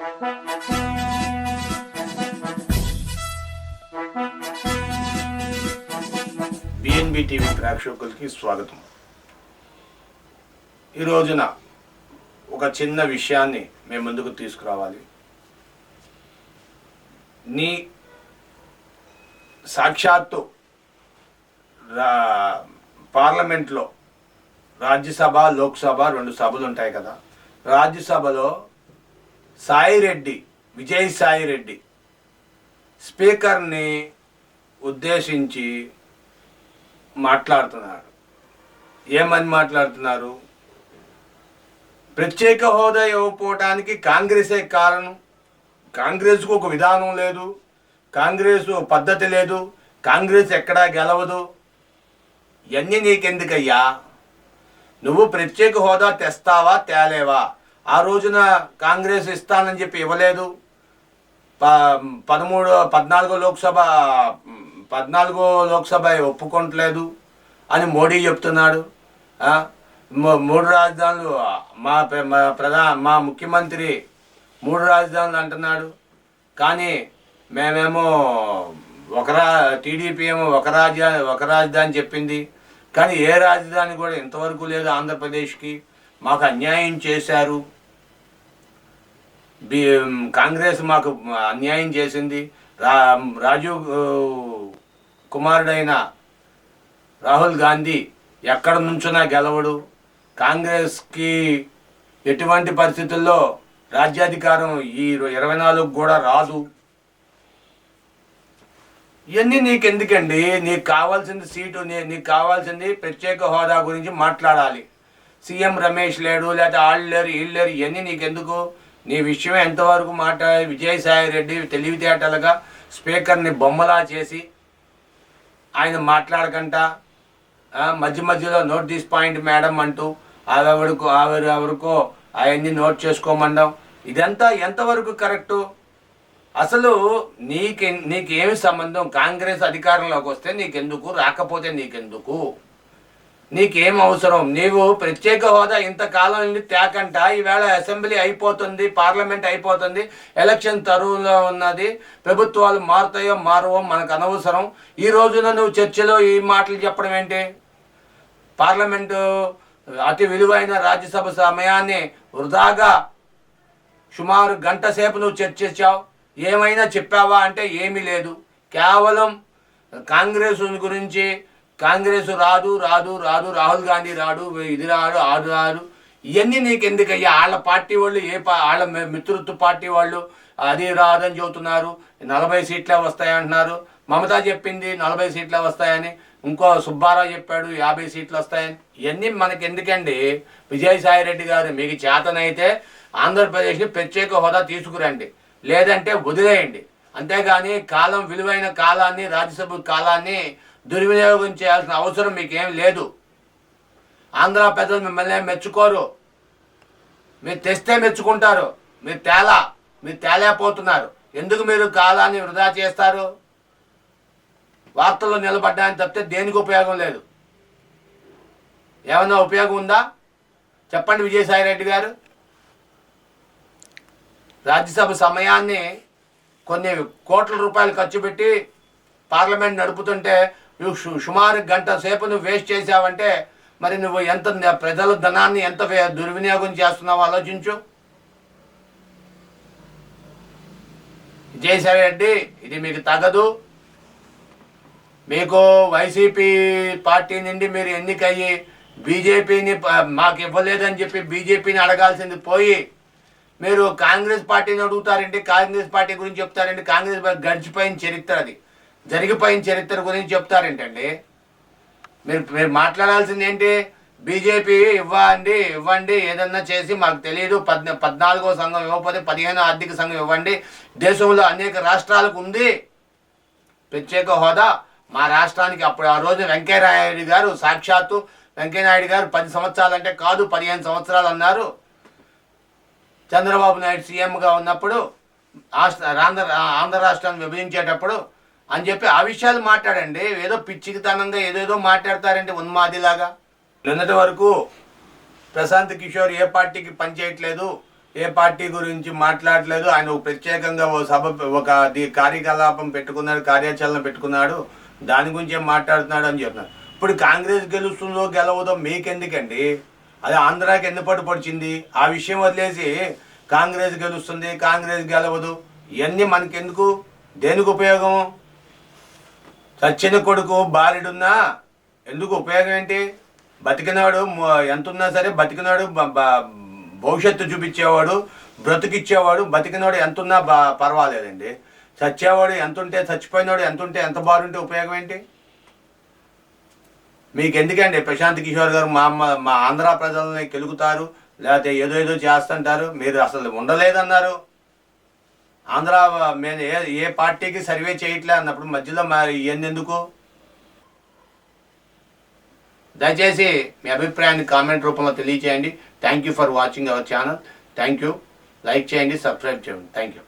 BNB TV ప్రేక్షకులకి స్వాగతం. ఈ రోజున ఒక చిన్న విషయాన్ని మేము ముందుకు తీసుకురావాలి. నీ సాక్షాత్తు పార్లమెంట్లో రాజ్యసభ లోక్సభ రెండు సభలు ఉంటాయి కదా. రాజ్యసభలో సాయిరెడ్డి విజయ్ సాయిరెడ్డి. స్పీకర్ని ఉద్దేశించి మాట్లాడుతున్నారు. ఏమని మాట్లాడుతున్నారు? ప్రత్యేక హోదా ఇవ్వకపోవటానికి కాంగ్రెసే కారణం. కాంగ్రెస్కు ఒక విధానం లేదు. కాంగ్రెస్ పద్ధతి లేదు. కాంగ్రెస్ ఎక్కడా గెలవదు. ఇవన్నీ నీకెందుకయ్యా? నువ్వు ప్రత్యేక హోదా తెస్తావా తేలేవా? ఆ రోజున కాంగ్రెస్ ఇస్తానని చెప్పి ఇవ్వలేదు. ప పదమూడు పద్నాలుగో లోక్సభ పద్నాలుగో లోక్సభ ఒప్పుకోవట్లేదు అని మోడీ చెప్తున్నాడు. మూడు రాజధానులు మా మా ప్రధా మా ముఖ్యమంత్రి మూడు రాజధానులు అంటున్నాడు. కానీ మేమేమో ఒక రా టీడీపీ ఏమో ఒక రాజ్యా ఒక రాజధాని చెప్పింది. కానీ ఏ రాజధాని కూడా ఇంతవరకు లేదు ఆంధ్రప్రదేశ్కి. మాకు అన్యాయం చేశారు. బి కాంగ్రెస్ మాకు అన్యాయం చేసింది. రా రాజీవ్ కుమారుడైన రాహుల్ గాంధీ ఎక్కడ నుంచున్నా గెలవడు. కాంగ్రెస్కి ఎటువంటి పరిస్థితుల్లో రాజ్యాధికారం ఈ ఇరవై నాలుగు కూడా రాదు. ఇవన్నీ నీకు ఎందుకండి నీకు కావాల్సింది సీటు నీ- నీకు కావాల్సింది ప్రత్యేక హోదా గురించి మాట్లాడాలి. సీఎం రమేష్ లేడు లేకపోతే వాళ్ళు లేరు వీళ్ళు లేరు ఇవన్నీ నీకెందుకు? నీ విషయం ఎంతవరకు మాట్లాడే విజయసాయి రెడ్డి తెలివితేటలుగా స్పీకర్ని బొమ్మలా చేసి ఆయన మాట్లాడకంట. మధ్య మధ్యలో నోట్ దిస్ పాయింట్ మేడం అంటూ ఆవిడకు ఆవిడ ఎవరికో అవన్నీ నోట్ చేసుకోమండం ఇదంతా ఎంతవరకు కరెక్టు? అసలు నీకు నీకేమి సంబంధం? కాంగ్రెస్ అధికారంలోకి వస్తే నీకెందుకు? రాకపోతే నీకెందుకు? నీకేం అవసరం? నీవు ప్రత్యేక హోదా ఇంతకాలం నుండి తేకంట. ఈవేళ అసెంబ్లీ అయిపోతుంది పార్లమెంట్ అయిపోతుంది ఎలక్షన్ తరువులో ఉన్నది. ప్రభుత్వాలు మారుతాయో మారవో మనకు అనవసరం. ఈ రోజున నువ్వు చర్చలో ఈ మాటలు చెప్పడం ఏంటి? పార్లమెంటు అతి విలువైన రాజ్యసభ సమయాన్ని వృధాగా సుమారు గంట సేపు నువ్వు చర్చించావు. ఏమైనా చెప్పావా అంటే ఏమీ లేదు. కేవలం కాంగ్రెస్ గురించి కాంగ్రెస్ రాదు రాదు రాదు రాహుల్ గాంధీ రాడు ఇది రాడు ఆడు రాడు ఇవన్నీ నీకు ఎందుకయ్యా వాళ్ళ పార్టీ వాళ్ళు ఏ పా వాళ్ళ మిత్రుత్వ పార్టీ వాళ్ళు అది రాదని చెబుతున్నారు. నలభై సీట్లే వస్తాయంటున్నారు మమతా చెప్పింది నలభై సీట్లే వస్తాయని. ఇంకో సుబ్బారావు చెప్పాడు యాభై సీట్లు వస్తాయని. ఇవన్నీ మనకి ఎందుకండి విజయసాయి రెడ్డి గారు మీకు చేతనైతే ఆంధ్రప్రదేశ్ని ప్రత్యేక హోదా తీసుకురండి. లేదంటే వదిలేయండి. అంతేగాని కాలం విలువైన కాలాన్ని రాజ్యసభ కాలాన్ని దుర్వినియోగం చేయాల్సిన అవసరం మీకేం లేదు. ఆంధ్ర పెద్దలు మిమ్మల్ని మెచ్చుకోరు. మీరు తెస్తే మెచ్చుకుంటారు. మీరు తేలా మీరు తేలేకపోతున్నారు. ఎందుకు మీరు కాలాన్ని వృధా చేస్తారు? వార్తల్లో నిలబడ్డానికి తప్పితే దేనికి ఉపయోగం లేదు? ఏమైనా ఉపయోగం ఉందా? చెప్పండి విజయసాయి రెడ్డి గారు. రాజ్యసభ సమయాన్ని కొన్ని కోట్ల రూపాయలు ఖర్చు పెట్టి పార్లమెంట్ నడుపుతుంటే నువ్వు సుమారు గంట సేపు నువ్వు వేస్ట్ చేసావంటే మరి నువ్వు ఎంత ప్రజల ధనాన్ని ఎంత దుర్వినియోగం చేస్తున్నావు ఆలోచించు. విజయసాయిరెడ్డి ఇది మీకు తగదు. మీకు వైసీపీ పార్టీ నుండి మీరు ఎన్నికయ్యి బీజేపీని మాకు ఇవ్వలేదని చెప్పి బీజేపీని అడగాల్సింది పోయి మీరు కాంగ్రెస్ పార్టీని అడుగుతారంటే కాంగ్రెస్ పార్టీ గురించి చెప్తారండి కాంగ్రెస్ గడిచిపోయిన చరిత్ర అది. జరిగిపోయిన చరిత్ర గురించి చెప్తారేంటండి? మీరు మీరు మాట్లాడాల్సింది ఏంటి? బీజేపీ ఇవ్వండి ఇవ్వండి ఏదన్నా చేసి మాకు తెలియదు పద్న పద్నాలుగో సంఘం ఇవ్వకపోతే పదిహేనో ఆర్థిక సంఘం ఇవ్వండి. దేశంలో అనేక రాష్ట్రాలకు ఉంది. ప్రత్యేక హోదా. మా రాష్ట్రానికి అప్పుడు ఆ రోజు వెంకయ్యనాయుడు గారు సాక్షాత్తు వెంకయ్యనాయుడు గారు పది సంవత్సరాలు అంటే కాదు పదిహేను సంవత్సరాలు అన్నారు. చంద్రబాబు నాయుడు సీఎంగా ఉన్నప్పుడు ఆంధ్ర ఆంధ్ర రాష్ట్రాన్ని విభజించేటప్పుడు అని చెప్పి ఆ విషయాలు మాట్లాడండి. ఏదో పిచ్చికితనంగా ఏదేదో మాట్లాడతారంటే ఉన్మాదిలాగా నిన్నటి వరకు ప్రశాంత్ కిషోర్ ఏ పార్టీకి పనిచేయట్లేదు ఏ పార్టీ గురించి మాట్లాడలేదు ఆయన ఒక ప్రత్యేకంగా ఓ సభ ఒక ది- కార్యకలాపం పెట్టుకున్నాడు కార్యాచరణ పెట్టుకున్నాడు దాని గురించే మాట్లాడుతున్నాడు అని చెప్తున్నారు. ఇప్పుడు కాంగ్రెస్ గెలుస్తుందో గెలవదో మీకెందుకండి? అది ఆంధ్రాకి ఎన్ని పట్టు పడిచింది? ఆ విషయం వదిలేసి కాంగ్రెస్ గెలుస్తుంది కాంగ్రెస్ గెలవదు ఇవన్నీ మనకెందుకు? దేనికి ఉపయోగం చచ్చిన కొడుకు బాలుడున్నా ఎందుకు ఉపయోగం ఏంటి? బతికినాడు ఎంత ఉన్నా సరే బతికినాడు భవిష్యత్తు చూపించేవాడు బ్రతికిచ్చేవాడు బతికినాడు ఎంత ఉన్నా బా పర్వాలేదండి. చచ్చేవాడు ఎంతుంటే చచ్చిపోయినాడు ఎంత ఉంటే ఎంత బాగుంటే ఉపయోగం ఏంటి? మీకు ఎందుకండి ప్రశాంత్ కిషోర్ గారు మా అమ్మ మా ఆంధ్ర ప్రజల్ని కెలుగుతారు లేకపోతే ఏదో ఏదో చేస్తుంటారు మీరు అసలు ఉండలేదన్నారు. ఆంధ్ర మేము ఏ ఏ పార్టీకి సర్వే చేయట్లే అన్నప్పుడు మధ్యలో మరి ఎందుకు దయచేసి మీ అభిప్రాయాన్ని కామెంట్ రూపంలో తెలియచేయండి. Thank you for watching our channel thank you like చేయండి సబ్స్క్రైబ్ చేయండి. Thank you